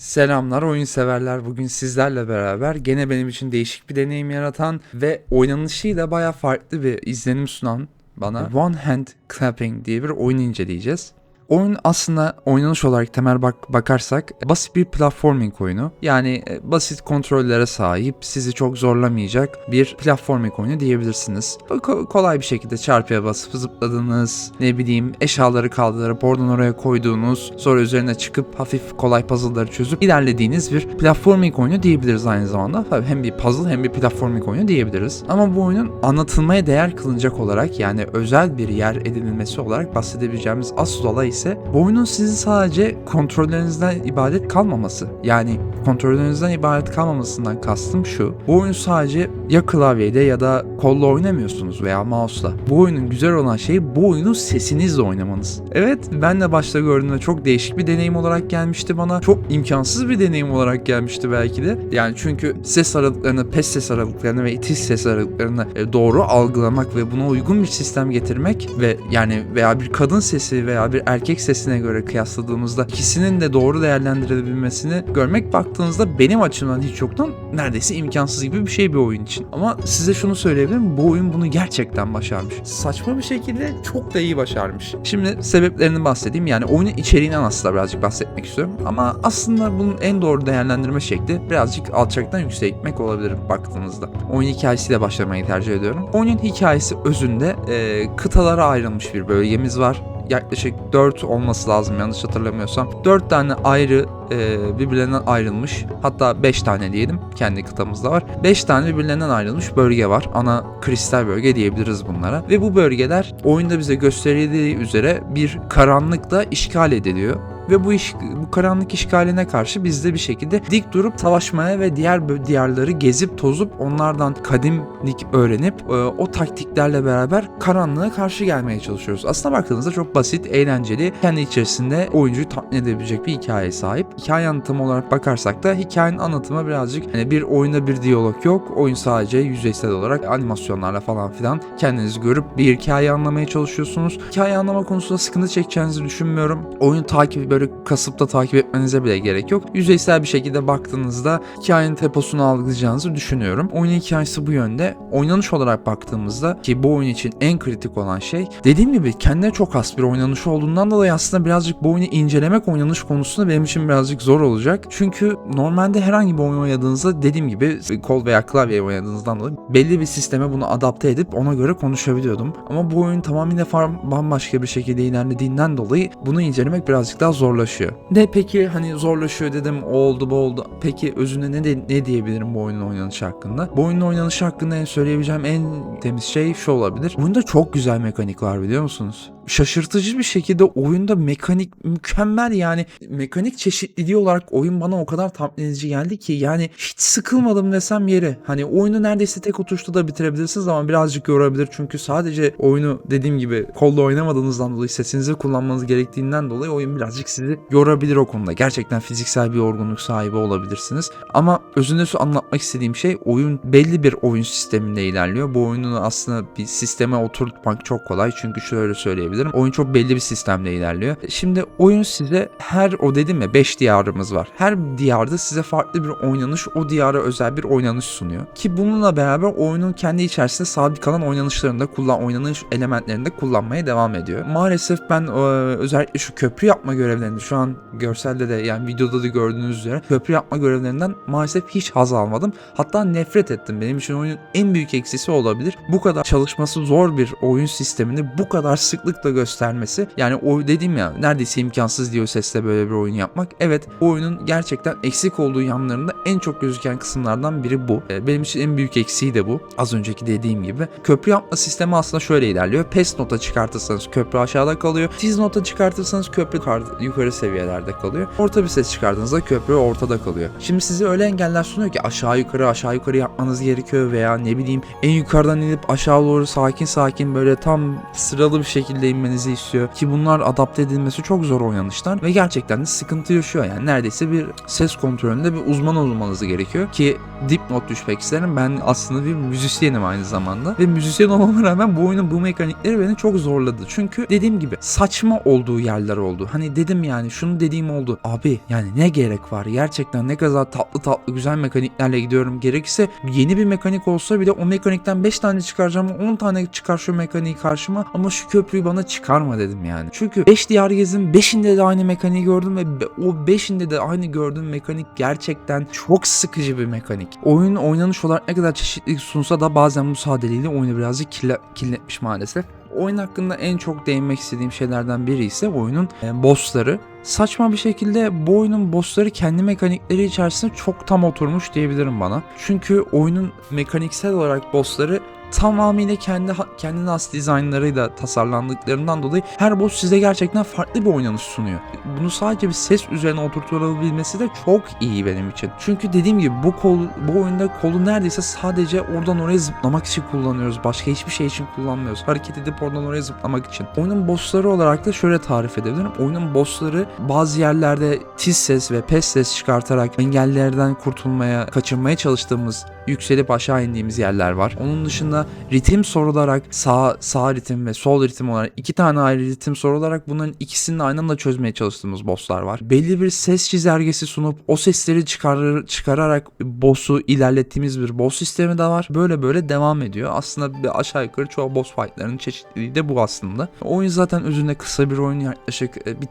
Selamlar oyun severler. Bugün sizlerle beraber gene benim için değişik bir deneyim yaratan ve oynanışıyla baya farklı bir izlenim sunan bana One Hand Clapping diye bir oyun inceleyeceğiz. Oyun aslında oynanış olarak temel bak bakarsak basit bir platforming oyunu. Yani e, basit kontrollere sahip, sizi çok zorlamayacak bir platforming oyunu diyebilirsiniz. Ko- kolay bir şekilde çarpıya basıp zıpladığınız, ne bileyim eşyaları kaldırıp oradan oraya koyduğunuz, sonra üzerine çıkıp hafif kolay puzzle'ları çözüp ilerlediğiniz bir platforming oyunu diyebiliriz aynı zamanda. Tabii hem bir puzzle hem bir platforming oyunu diyebiliriz. Ama bu oyunun anlatılmaya değer kılınacak olarak yani özel bir yer edinilmesi olarak bahsedebileceğimiz asıl olay ise bu oyunun sizin sadece kontrollerinizden ibaret kalmaması. Yani kontrollerinizden ibaret kalmamasından kastım şu. Bu oyun sadece ya klavyeyle ya da kolla oynamıyorsunuz veya mouse'la. Bu oyunun güzel olan şey bu oyunu sesinizle oynamanız. Evet ben de başta gördüğümde çok değişik bir deneyim olarak gelmişti bana. Çok imkansız bir deneyim olarak gelmişti belki de. Yani çünkü ses aralıklarını, pes ses aralıklarını ve itiş ses aralıklarını e, doğru algılamak ve buna uygun bir sistem getirmek ve yani veya bir kadın sesi veya bir erkek sesine göre kıyasladığımızda ikisinin de doğru değerlendirebilmesini görmek baktığınızda benim açımdan hiç yoktan neredeyse imkansız gibi bir şey bir oyun için. Ama size şunu söyleyebilirim bu oyun bunu gerçekten başarmış. Saçma bir şekilde çok da iyi başarmış. Şimdi sebeplerini bahsedeyim. Yani oyunun içeriğinden aslında birazcık bahsetmek istiyorum. Ama aslında bunun en doğru değerlendirme şekli birazcık alçaktan yükseğe gitmek olabilir baktığınızda. Oyun hikayesiyle başlamayı tercih ediyorum. Oyunun hikayesi özünde e, kıtalara ayrılmış bir bölgemiz var yaklaşık 4 olması lazım yanlış hatırlamıyorsam. 4 tane ayrı e, birbirlerinden ayrılmış hatta 5 tane diyelim kendi kıtamızda var. 5 tane birbirlerinden ayrılmış bölge var. Ana kristal bölge diyebiliriz bunlara. Ve bu bölgeler oyunda bize gösterildiği üzere bir karanlıkla işgal ediliyor ve bu iş bu karanlık işgaline karşı biz de bir şekilde dik durup savaşmaya ve diğer diyarları gezip tozup onlardan kadimlik öğrenip e, o taktiklerle beraber karanlığa karşı gelmeye çalışıyoruz. Aslında baktığınızda çok basit, eğlenceli, kendi içerisinde oyuncuyu tatmin edebilecek bir hikayeye sahip. Hikaye anlatımı olarak bakarsak da hikayenin anlatımı birazcık hani bir oyunda bir diyalog yok. Oyun sadece yüzeysel olarak animasyonlarla falan filan kendinizi görüp bir hikaye anlamaya çalışıyorsunuz. Hikaye anlama konusunda sıkıntı çekeceğinizi düşünmüyorum. Oyun takibi böyle kasıp da takip etmenize bile gerek yok. Yüzeysel bir şekilde baktığınızda hikayenin temposunu algılayacağınızı düşünüyorum. Oyunun hikayesi bu yönde. Oynanış olarak baktığımızda ki bu oyun için en kritik olan şey dediğim gibi kendine çok has bir oynanış olduğundan dolayı aslında birazcık bu oyunu incelemek oynanış konusunda benim için birazcık zor olacak. Çünkü normalde herhangi bir oyun oynadığınızda dediğim gibi kol veya klavye oynadığınızdan dolayı belli bir sisteme bunu adapte edip ona göre konuşabiliyordum. Ama bu oyun tamamıyla bambaşka bir şekilde ilerlediğinden dolayı bunu incelemek birazcık daha zorlaşıyor. Ne peki hani zorlaşıyor dedim o oldu bu oldu. Peki özünde ne, de, ne diyebilirim bu oyunun oynanışı hakkında? Bu oyunun oynanışı hakkında en söyleyebileceğim en temiz şey şu olabilir. Oyunda çok güzel mekanik var biliyor musunuz? Şaşırtıcı bir şekilde oyunda mekanik mükemmel yani mekanik çeşitliliği olarak oyun bana o kadar tatmin edici geldi ki yani hiç sıkılmadım desem yeri. Hani oyunu neredeyse tek oturuşta da bitirebilirsiniz ama birazcık yorabilir çünkü sadece oyunu dediğim gibi kolla oynamadığınızdan dolayı sesinizi kullanmanız gerektiğinden dolayı oyun birazcık sizi yorabilir o konuda. Gerçekten fiziksel bir yorgunluk sahibi olabilirsiniz. Ama özünde şu anlatmak istediğim şey oyun belli bir oyun sisteminde ilerliyor. Bu oyunu aslında bir sisteme oturtmak çok kolay çünkü şöyle söyleyebilirim. Oyun çok belli bir sistemde ilerliyor. Şimdi oyun size her o dedim ya 5 diyarımız var. Her diyarda size farklı bir oynanış, o diyara özel bir oynanış sunuyor. Ki bununla beraber oyunun kendi içerisinde sabit kalan oynanışlarında kullan oynanış elementlerinde kullanmaya devam ediyor. Maalesef ben e, özellikle şu köprü yapma görevlerinde şu an görselde de yani videoda da gördüğünüz üzere köprü yapma görevlerinden maalesef hiç haz almadım. Hatta nefret ettim. Benim için oyunun en büyük eksisi olabilir. Bu kadar çalışması zor bir oyun sistemini bu kadar sıklıkla göstermesi. Yani o dediğim ya neredeyse imkansız diyor sesle böyle bir oyun yapmak. Evet bu oyunun gerçekten eksik olduğu yanlarında en çok gözüken kısımlardan biri bu. E, Benim için en büyük eksiği de bu. Az önceki dediğim gibi. Köprü yapma sistemi aslında şöyle ilerliyor. PES nota çıkartırsanız köprü aşağıda kalıyor. Tiz nota çıkartırsanız köprü yukarı seviyelerde kalıyor. Orta bir ses çıkardığınızda köprü ortada kalıyor. Şimdi size öyle engeller sunuyor ki aşağı yukarı aşağı yukarı yapmanız gerekiyor veya ne bileyim en yukarıdan inip aşağı doğru sakin sakin böyle tam sıralı bir şekilde inmenizi istiyor. Ki bunlar adapte edilmesi çok zor oynanışlar ve gerçekten de sıkıntı yaşıyor. Yani neredeyse bir ses kontrolünde bir uzman olmanız gerekiyor. Ki dipnot düşmek isterim ben aslında bir müzisyenim aynı zamanda. Ve müzisyen olmama rağmen bu oyunun bu mekanikleri beni çok zorladı. Çünkü dediğim gibi saçma olduğu yerler oldu. Hani dedim yani şunu dediğim oldu. Abi yani ne gerek var? Gerçekten ne kadar tatlı tatlı güzel mekaniklerle gidiyorum. Gerekirse yeni bir mekanik olsa bile o mekanikten 5 tane çıkaracağım. 10 tane çıkar şu mekaniği karşıma. Ama şu köprüyü bana çıkarma dedim yani. Çünkü 5 diyar gezdim 5'inde de aynı mekaniği gördüm ve o 5'inde de aynı gördüğüm mekanik gerçekten çok sıkıcı bir mekanik. Oyun oynanış olarak ne kadar çeşitlilik sunsa da bazen bu sadeliğiyle oyunu birazcık kirle- kirletmiş maalesef. Oyun hakkında en çok değinmek istediğim şeylerden biri ise oyunun e, bossları. Saçma bir şekilde bu oyunun bossları kendi mekanikleri içerisinde çok tam oturmuş diyebilirim bana. Çünkü oyunun mekaniksel olarak bossları tamamıyla kendi kendine has dizaynlarıyla tasarlandıklarından dolayı her boss size gerçekten farklı bir oynanış sunuyor. Bunu sadece bir ses üzerine oturtulabilmesi de çok iyi benim için. Çünkü dediğim gibi bu kol bu oyunda kolu neredeyse sadece oradan oraya zıplamak için kullanıyoruz. Başka hiçbir şey için kullanmıyoruz. Hareket edip oradan oraya zıplamak için. Oyunun bossları olarak da şöyle tarif edebilirim. Oyunun bossları bazı yerlerde tiz ses ve pes ses çıkartarak engellerden kurtulmaya, kaçınmaya çalıştığımız yükselip aşağı indiğimiz yerler var. Onun dışında ritim sorularak sağ sağ ritim ve sol ritim olarak iki tane ayrı ritim sorularak bunların ikisini aynı anda çözmeye çalıştığımız bosslar var. Belli bir ses çizelgesi sunup o sesleri çıkar, çıkararak boss'u ilerlettiğimiz bir boss sistemi de var. Böyle böyle devam ediyor. Aslında bir aşağı yukarı çoğu boss fight'ların çeşitliliği de bu aslında. Oyun zaten özünde kısa bir oyun yaklaşık e,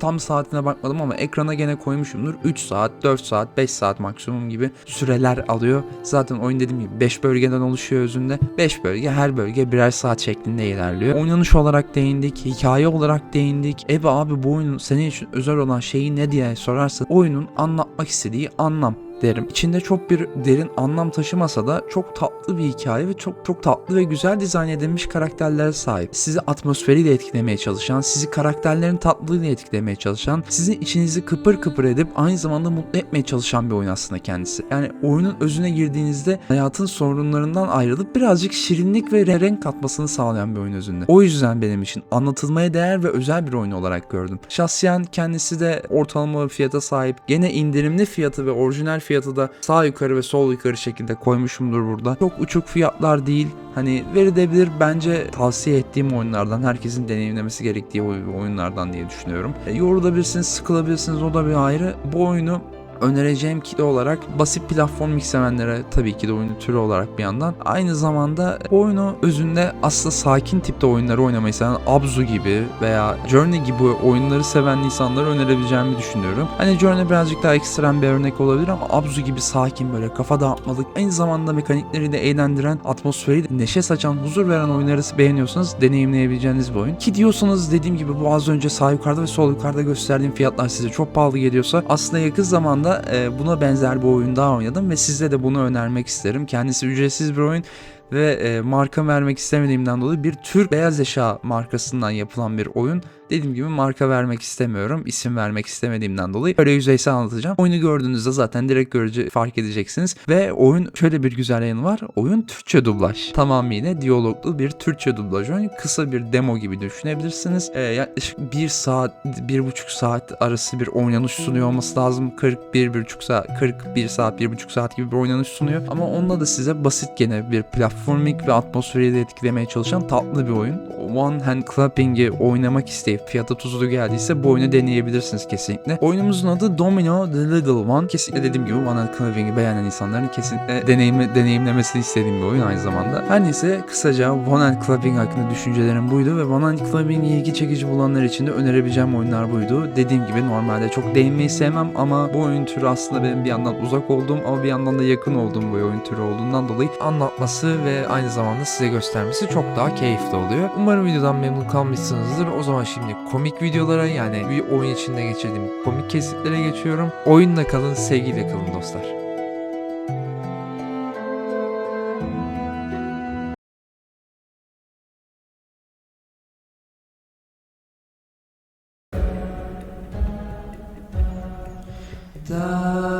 tam saatine bakmadım ama ekrana gene koymuşumdur. 3 saat, 4 saat, 5 saat maksimum gibi süreler alıyor. Zaten oyun dediğim gibi 5 bölgeden oluşuyor özünde. 5 bölge her bölge birer saat şeklinde ilerliyor. Oynanış olarak değindik, hikaye olarak değindik. Ebe abi bu oyunun senin için özel olan şeyi ne diye sorarsa oyunun anlatmak istediği anlam derim. İçinde çok bir derin anlam taşımasa da çok tatlı bir hikaye ve çok çok tatlı ve güzel dizayn edilmiş karakterlere sahip. Sizi atmosferiyle etkilemeye çalışan, sizi karakterlerin tatlılığıyla etkilemeye çalışan, sizin içinizi kıpır kıpır edip aynı zamanda mutlu etmeye çalışan bir oyun aslında kendisi. Yani oyunun özüne girdiğinizde hayatın sorunlarından ayrılıp birazcık şirinlik ve renk katmasını sağlayan bir oyun özünde. O yüzden benim için anlatılmaya değer ve özel bir oyun olarak gördüm. Şahsiyen kendisi de ortalama fiyata sahip. Gene indirimli fiyatı ve orijinal fiyatı da sağ yukarı ve sol yukarı şekilde koymuşumdur burada. Çok uçuk fiyatlar değil. Hani verilebilir bence tavsiye ettiğim oyunlardan herkesin deneyimlemesi gerektiği oy- oyunlardan diye düşünüyorum. E, yorulabilirsiniz, sıkılabilirsiniz o da bir ayrı. Bu oyunu önereceğim kitle olarak basit platform mix sevenlere tabii ki de oyunu türü olarak bir yandan. Aynı zamanda oyunu özünde aslında sakin tipte oyunları oynamayı seven Abzu gibi veya Journey gibi oyunları seven insanlara önerebileceğimi düşünüyorum. Hani Journey birazcık daha ekstrem bir örnek olabilir ama Abzu gibi sakin böyle kafa dağıtmalık aynı zamanda mekanikleri de eğlendiren atmosferi de neşe saçan huzur veren oyunları beğeniyorsanız deneyimleyebileceğiniz bir oyun. Ki diyorsanız dediğim gibi bu az önce sağ yukarıda ve sol yukarıda gösterdiğim fiyatlar size çok pahalı geliyorsa aslında yakın zamanda e, buna benzer bir oyun daha oynadım ve size de bunu önermek isterim. Kendisi ücretsiz bir oyun ve e, marka vermek istemediğimden dolayı bir Türk beyaz eşya markasından yapılan bir oyun. Dediğim gibi marka vermek istemiyorum. isim vermek istemediğimden dolayı böyle yüzeysel anlatacağım. Oyunu gördüğünüzde zaten direkt görece fark edeceksiniz. Ve oyun şöyle bir güzel yanı var. Oyun Türkçe dublaj. Tamamıyla diyaloglu bir Türkçe dublaj oyun. Kısa bir demo gibi düşünebilirsiniz. E, yaklaşık 1 saat, 1,5 saat arası bir oynanış sunuyor olması lazım. 41,5 saat, 41 saat, 1,5 saat gibi bir oynanış sunuyor. Ama onunla da size basit gene bir platforming ve atmosferiyle etkilemeye çalışan tatlı bir oyun. One Hand Clapping'i oynamak isteyip fiyatı tuzlu geldiyse bu oyunu deneyebilirsiniz kesinlikle. Oyunumuzun adı Domino The Little One. Kesinlikle dediğim gibi One Hand Clapping'i beğenen insanların kesinlikle deneyimle, deneyimlemesini istediğim bir oyun aynı zamanda. Her neyse kısaca One Hand Clapping hakkında düşüncelerim buydu ve One Hand Clapping'i ilgi çekici bulanlar için de önerebileceğim oyunlar buydu. Dediğim gibi normalde çok değinmeyi sevmem ama bu oyun türü aslında benim bir yandan uzak olduğum ama bir yandan da yakın olduğum bir oyun türü olduğundan dolayı anlatması ve aynı zamanda size göstermesi çok daha keyifli oluyor. Umarım videodan memnun kalmışsınızdır. O zaman şimdi komik videolara yani bir oyun içinde geçirdiğim komik kesitlere geçiyorum. Oyunla kalın, sevgiyle kalın dostlar. Da